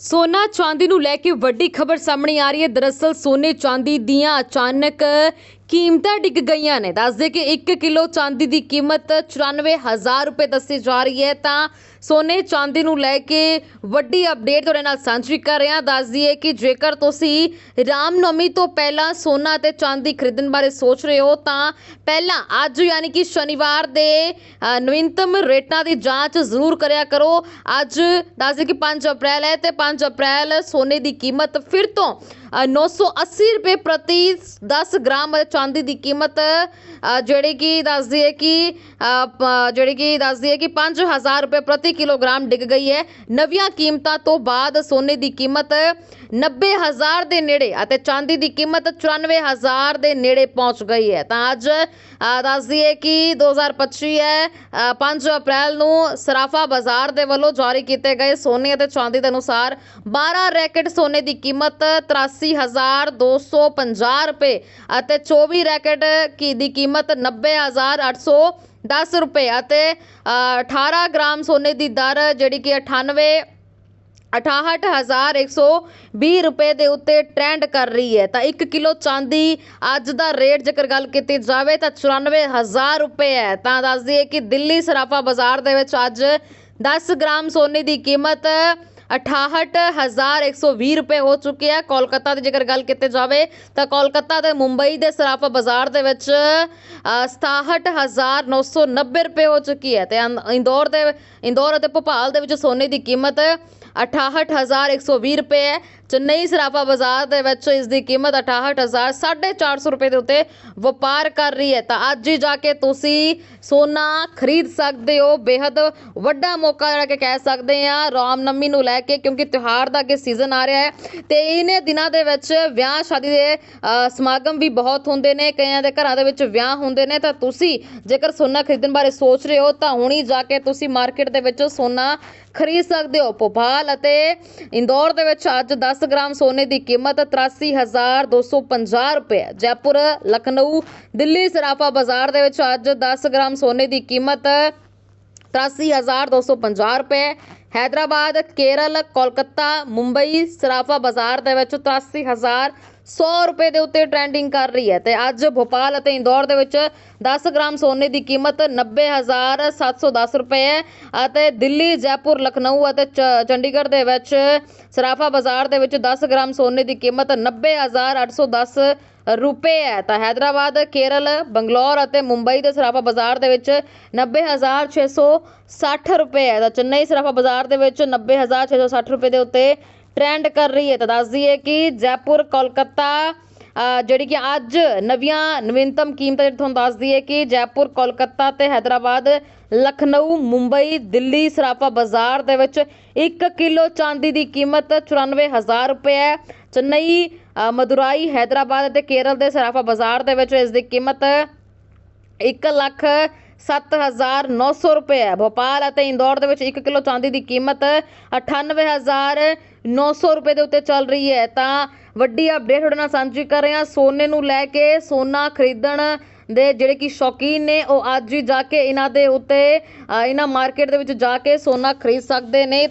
ਸੋਨਾ ਚਾਂਦੀ ਨੂੰ ਲੈ ਕੇ ਵੱਡੀ ਖਬਰ ਸਾਹਮਣੇ ਆ ਰਹੀ ਹੈ। ਦਰਅਸਲ ਸੋਨੇ ਚਾਂਦੀ ਦੀਆਂ ਅਚਾਨਕ ਕੀਮਤਾਂ ਡਿੱਗ ਗਈਆਂ ਨੇ। ਦੱਸਦੇ ਕਿ 1 ਕਿਲੋ ਚਾਂਦੀ ਦੀ ਕੀਮਤ 94000 ਰੁਪਏ ਦੱਸੀ ਜਾ ਰਹੀ ਹੈ। ਤਾਂ ਸੋਨੇ ਚਾਂਦੀ ਨੂੰ ਲੈ ਕੇ ਵੱਡੀ ਅਪਡੇਟ ਤੁਹਾਡੇ ਨਾਲ ਸਾਂਝੀ ਕਰ ਰਹੇ। ਹਾਂ ਦੱਸ ਦਈਏ ਕਿ ਜੇਕਰ ਤੁਸੀਂ ਰਾਮਨਵਮੀ ਤੋਂ ਪਹਿਲਾਂ ਸੋਨਾ ਅਤੇ ਚਾਂਦੀ ਖਰੀਦਣ ਬਾਰੇ ਸੋਚ ਰਹੇ ਹੋ, ਤਾਂ ਪਹਿਲਾਂ ਅੱਜ ਯਾਨੀ ਕਿ ਸ਼ਨੀਵਾਰ ਦੇ ਨਵੀਨਤਮ ਰੇਟਾਂ ਦੀ ਜਾਂਚ ਜ਼ਰੂਰ ਕਰਿਆ ਕਰੋ। ਅੱਜ ਦੱਸ ਦਈਏ ਕਿ 5 ਅਪ੍ਰੈਲ ਹੈ ਤੇ 5 ਅਪ੍ਰੈਲ ਸੋਨੇ ਦੀ ਕੀਮਤ ਫਿਰ ਤੋਂ 980 ਰੁਪਏ ਪ੍ਰਤੀ 10 ਗ੍ਰਾਮ ਚਾਂਦੀ ਦੀ ਕੀਮਤ ਜਿਹੜੀ ਕਿ ਦੱਸਦੀ ਹੈ ਕਿ ਜਿਹੜੀ ਕਿ ਦੱਸਦੀ ਹੈ ਕਿ 5000 ਰੁਪਏ ਪ੍ਰਤੀ ਕਿਲੋਗ੍ਰਾਮ ਡਿੱਗ ਗਈ ਹੈ। ਨਵੀਆਂ ਕੀਮਤਾਂ ਤੋਂ ਬਾਅਦ ਸੋਨੇ ਦੀ ਕੀਮਤ 90000 ਦੇ ਨੇੜੇ ਅਤੇ ਚਾਂਦੀ ਦੀ ਕੀਮਤ 94000 ਦੇ ਨੇੜੇ ਪਹੁੰਚ ਗਈ ਹੈ। ਤਾਂ ਅੱਜ ਅ, ਦੱਸਦੀ ਹੈ ਕਿ 2025 ਹੈ ਅ, 5 ਅਪ੍ਰੈਲ ਨੂੰ ਸਰਾਫਾ ਬਾਜ਼ਾਰ ਦੇ ਵੱਲੋਂ ਜਾਰੀ ਕੀਤੇ ਗਏ ਸੋਨੇ ਅਤੇ ਚਾਂਦੀ ਦੇ ਅਨੁਸਾਰ 12 ਰੈਕਟ ਸੋਨੇ ਦੀ ਕੀਮਤ 83250 ਰੁਪਏ ਅਤੇ 24 ਰੈਕਟ ਕੀ ਦੀ ਕੀਮਤ 90810 ਰੁਪਏ ਅਤੇ ਅ, 18 ਗ੍ਰਾਮ ਸੋਨੇ ਦੀ ਦਰ ਜਿਹੜੀ ਕਿ 98 68120 ਰੁਪਏ ਦੇ ਉੱਤੇ ਟ੍ਰੈਂਡ ਕਰ ਰਹੀ ਹੈ। ਤਾਂ 1 ਕਿਲੋ ਚਾਂਦੀ ਅੱਜ ਦਾ ਰੇਟ ਜੇਕਰ ਗੱਲ ਕੀਤੀ ਜਾਵੇ ਤਾਂ 94000 ਰੁਪਏ ਹੈ। ਤਾਂ ਦੱਸ ਦਈਏ ਕਿ ਦਿੱਲੀ ਸਰਾਫਾ ਬਾਜ਼ਾਰ ਦੇ ਵਿੱਚ ਅੱਜ 10 ਗ੍ਰਾਮ ਸੋਨੇ ਦੀ ਕੀਮਤ 68120 ਰੁਪਏ ਹੋ ਚੁੱਕੀ ਹੈ ਕੋਲਕਾਤਾ ਦੀ ਜੇਕਰ ਗੱਲ ਕੀਤੀ ਜਾਵੇ ਤਾਂ ਕੋਲਕਾਤਾ ਤੇ ਮੁੰਬਈ ਦੇ ਸਰਾਫਾ ਬਾਜ਼ਾਰ ਦੇ ਵਿੱਚ ਅ, 67990 ਰੁਪਏ ਹੋ ਚੁੱਕੀ ਹੈ। ਤੇ ਅੰਦ- ਇੰਦੌਰ ਦੇ ਇੰਦੌਰ ਅਤੇ ਭੋਪਾਲ ਦੇ ਵਿੱਚ ਸੋਨੇ ਦੀ ਕੀਮਤ 68120 ਰੁਪਏ ਹੈ। ਚੇਨਈ ਸਰਾਫਾ ਬਾਜ਼ਾਰ ਦੇ ਵਿੱਚ ਇਸ ਦੀ ਕੀਮਤ 68000 450 ਰੁਪਏ ਦੇ ਉੱਤੇ ਵਪਾਰ ਕਰ ਰਹੀ ਹੈ। ਤਾਂ ਅੱਜ ਹੀ ਜਾ ਕੇ ਤੁਸੀਂ ਸੋਨਾ ਖਰੀਦ ਸਕਦੇ ਹੋ। ਬੇहद ਵੱਡਾ ਮੌਕਾ ਜਿਹੜਾ ਕਿ ਕਹਿ ਸਕਦੇ ਆ ਰਾਮਨਵਮੀ ਨੂੰ ਲੈ ਕੇ, ਕਿਉਂਕਿ ਤਿਉਹਾਰ ਦਾ ਅੱਗੇ ਸੀਜ਼ਨ ਆ ਰਿਹਾ ਹੈ। ਤੇ ਇਹਨੇ ਦਿਨਾਂ ਦੇ ਵਿੱਚ ਵਿਆਹ, ਸ਼ਾਦੀ ਦੇ ਸਮਾਗਮ ਵੀ ਬਹੁਤ ਹੁੰਦੇ ਨੇ। ਕਈਆਂ ਦੇ ਘਰਾਂ ਦੇ ਵਿੱਚ ਵਿਆਹ ਹੁੰਦੇ ਨੇ। ਤਾਂ ਤੁਸੀਂ ਜੇਕਰ ਸੋਨਾ ਖਰੀਦਣ ਬਾਰੇ ਸੋਚ ਰਹੇ ਹੋ, ਤਾਂ ਹੁਣੀ ਜਾ ਕੇ ਤੁਸੀਂ ਮਾਰਕੀਟ ਦੇ ਵਿੱਚ ਸੋਨਾ ਖਰੀਦ ਸਕਦੇ ਹੋ। ਭੋਪਾਲ ਅਤੇ ਇੰਦੌਰ ਦੇ ਵਿੱਚ ਅੱਜ 10 ਗ੍ਰਾਮ ਸੋਨੇ ਦੀ ਕੀਮਤ 83250 ਰੁਪਏ ਜੈਪੁਰ ਲਖਨਊ ਦਿੱਲੀ ਸਰਾਫਾ ਬਾਜ਼ਾਰ ਦੇ ਵਿੱਚ ਅੱਜ 10 ਗ੍ਰਾਮ ਸੋਨੇ ਦੀ ਕੀਮਤ 83250 ਰੁਪਏ ਹੈਦਰਾਬਾਦ, ਕੇਰਲ, ਕੋਲਕਾਤਾ, ਮੁੰਬਈ, ਸਰਾਫਾ ਬਾਜ਼ਾਰ ਦੇ ਵਿੱਚ 83100 ਰੁਪਏ ਦੇ ਉੱਤੇ ਟ੍ਰੈਂਡਿੰਗ ਕਰ ਰਹੀ ਹੈ ਤੇ ਅੱਜ ਭੋਪਾਲ ਅਤੇ ਇੰਦੌਰ ਦੇ ਵਿੱਚ 10 ਗ੍ਰਾਮ ਸੋਨੇ ਦੀ ਕੀਮਤ 90710 ਰੁਪਏ ਹੈ ਅਤੇ ਦਿੱਲੀ, ਜੈਪੁਰ, ਲਖਨਊ ਅਤੇ ਚੰਡੀਗੜ੍ਹ ਦੇ ਵਿੱਚ ਸਰਾਫਾ ਬਾਜ਼ਾਰ ਦੇ ਵਿੱਚ 10 ਗ੍ਰਾਮ ਸੋਨੇ ਦੀ ਕੀਮਤ 90810 ਰੁਪਏ ਹੈ। ਤਾਂ ਹੈਦਰਾਬਾਦ, ਕੇਰਲ, ਬੰਗਲੌਰ ਅਤੇ ਮੁੰਬਈ ਦੇ ਸਰਾਫਾ ਬਾਜ਼ਾਰ ਦੇ ਵਿੱਚ 90660 ਰੁਪਏ ਹੈ। ਤਾਂ ਚੇਨਈ ਸਰਾਫਾ ਬਾਜ਼ਾਰ ਦੇ ਵਿੱਚ 90660 ਰੁਪਏ ਦੇ ਉੱਤੇ ਟ੍ਰੈਂਡ ਕਰ ਰਹੀ ਹੈ। ਤਾਂ ਦੱਸ ਦਈਏ ਕਿ ਜੈਪੁਰ, ਕੋਲਕਾਤਾ ਜਿਹੜੀ ਕਿ ਅੱਜ ਨਵੀਆਂ ਨਵੀਨਤਮ ਕੀਮਤਾਂ ਜਿਹੜੀ ਤੁਹਾਨੂੰ ਦੱਸ ਦਈਏ ਕਿ ਜੈਪੁਰ, ਕੋਲਕਾਤਾ ਤੇ ਹੈਦਰਾਬਾਦ, ਲਖਨਊ, ਮੁੰਬਈ, ਦਿੱਲੀ, ਸਰਾਫਾ ਬਾਜ਼ਾਰ ਦੇ ਵਿੱਚ 1 ਕਿਲੋ ਚਾਂਦੀ ਦੀ ਕੀਮਤ 94000 ਰੁਪਏ ਹੈ। ਚੇਨਈ ਮਦੁਰਾਈ, ਹੈਦਰਾਬਾਦ ਅਤੇ ਕੇਰਲ ਦੇ ਸਰਾਫਾ ਬਾਜ਼ਾਰ ਦੇ ਵਿੱਚ ਇਸ ਦੀ ਕੀਮਤ 1 ਲੱਖ 7900 ਰੁਪਏ ਹੈ। ਭੋਪਾਲ ਅਤੇ ਇੰਦੌਰ ਦੇ ਵਿੱਚ 1 ਕਿਲੋ ਚਾਂਦੀ ਦੀ ਕੀਮਤ 98900 ਰੁਪਏ ਦੇ ਉੱਤੇ ਚੱਲ ਰਹੀ ਹੈ। ਤਾਂ ਵੱਡੀ ਅਪਡੇਟ ਤੁਹਾਡੇ ਨਾਲ ਸਾਂਝੀ ਕਰ ਰਹੇ। ਹਾਂ ਸੋਨੇ ਨੂੰ ਲੈ ਕੇ ਸੋਨਾ ਖਰੀਦਣ ਦੇ ਜਿਹੜੇ ਕਿ ਸ਼ੌਕੀਨ ਨੇ, ਉਹ ਅੱਜ ਹੀ ਜਾ ਕੇ ਇਹਨਾਂ ਦੇ ਉੱਤੇ ਇਹਨਾਂ ਮਾਰਕੀਟ ਦੇ ਵਿੱਚ ਜਾ ਕੇ ਸੋਨਾ ਖਰੀਦ ਸਕਦੇ ਨੇ।